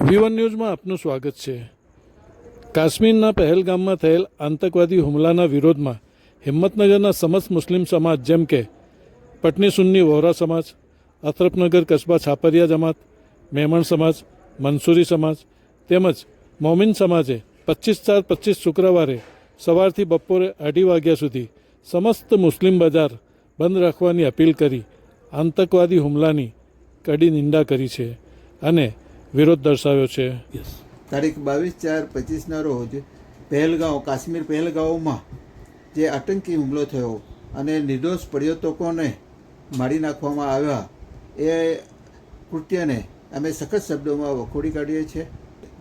વીવન ન્યૂઝમાં આપનું સ્વાગત છે. કાશ્મીરના પહેલગામમાં થયેલ આતંકવાદી હુમલાના વિરોધમાં હિંમતનગરના સમસ્ત મુસ્લિમ સમાજ, જેમ કે પટની સુન્ની વોહરા સમાજ અથરપનગર કસ્બા છાપરિયા જમાત, મેમણ સમાજ મંસૂરી સમાજ તેમજ મોમિન સમાજે પચીસ ચાર પચીસ શુક્રવારે સવારથી બપોરે અઢી વાગ્યા સુધી સમસ્ત મુસ્લિમ બજાર બંધ રાખવાની અપીલ કરી આતંકવાદી હુમલાની કડી નિંદા કરી છે. અને વિરોધ દર્શાવ્યો છે. તારીખ બાવીસ ચાર પચીસના રોજ પહેલગાંવ કાશ્મીર પહેલગાંવમાં જે આતંકી હુમલો થયો અને નિર્દોષ પર્યટકોને મારી નાખવામાં આવ્યા એ કૃત્યને અમે સખત શબ્દોમાં વખોડી કાઢીએ છીએ.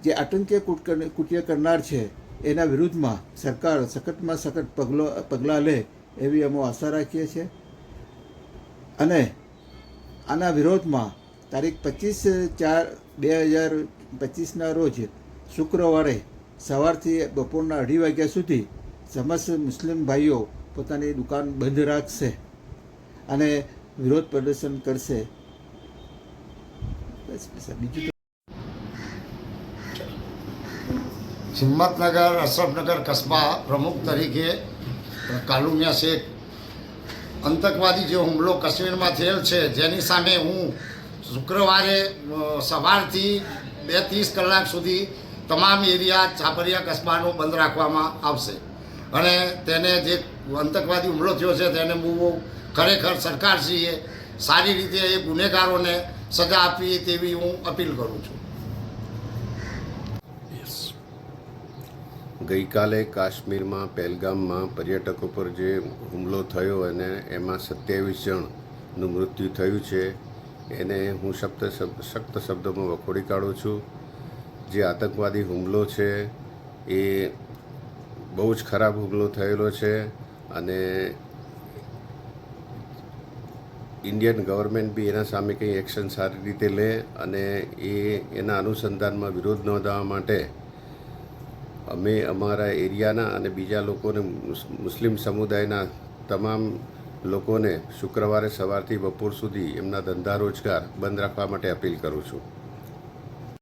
જે આતંકીય કૃત- કૃત્ય કરનાર છે એના વિરુદ્ધમાં સરકાર સખતમાં સખત પગલો પગલાં લે એવી અમે આશા રાખીએ છીએ. અને આના વિરોધમાં તારીખ પચીસ, ચાર, બે હજાર પચીસના રોજ શુક્રવારે સવારથી બપોરના અઢી વાગ્યા સુધી સમસ્ત મુસ્લિમ ભાઈઓ પોતાની દુકાન બંધ રાખશે અને વિરોધ પ્રદર્શન કરશે. બીજું હિંમતનગર, અશરફનગર કસ્બા પ્રમુખ તરીકે કાલુમિયા શેખ. આતંકવાદી જે હુમલો કાશ્મીરમાં થયેલ છે, જેની સામે હું શુક્રવારે સવારથી બે ત્રીસ કલાક સુધી તમામ એરિયા છાપરિયા કસ્બાનો બંધ રાખવામાં આવશે. અને તેને જે આતંકવાદી હુમલો થયો છે તેને બહુ ખરેખર સરકારશ્રીએ સારી રીતે એ ગુનેગારોને સજા આપવી તેવી હું અપીલ કરું છું. ગઈકાલે કાશ્મીરમાં પહેલગામમાં પર્યટકો પર જે હુમલો થયો અને એમાં સત્યાવીસ જણનું મૃત્યુ થયું છે એને હું શબ્દ શક્ત શબ્દોમાં વખોડી કાઢું છું. જે આતંકવાદી હુમલો છે, એ બહુ જ ખરાબ હુમલો થયેલો છે અને ઇન્ડિયન ગવર્મેન્ટ બી એના સામે કંઈ એક્શન સારી રીતે લે અને એ એના અનુસંધાનમાં વિરોધ નોંધાવવા માટે અમે અમારા એરિયાના અને બીજા લોકોને મુસ્લિમ સમુદાયના તમામ લોકોને શુક્રવારે સવારથી બપોર સુધી એમના ધંધા રોજગાર બંધ રાખવા માટે અપીલ કરું છું.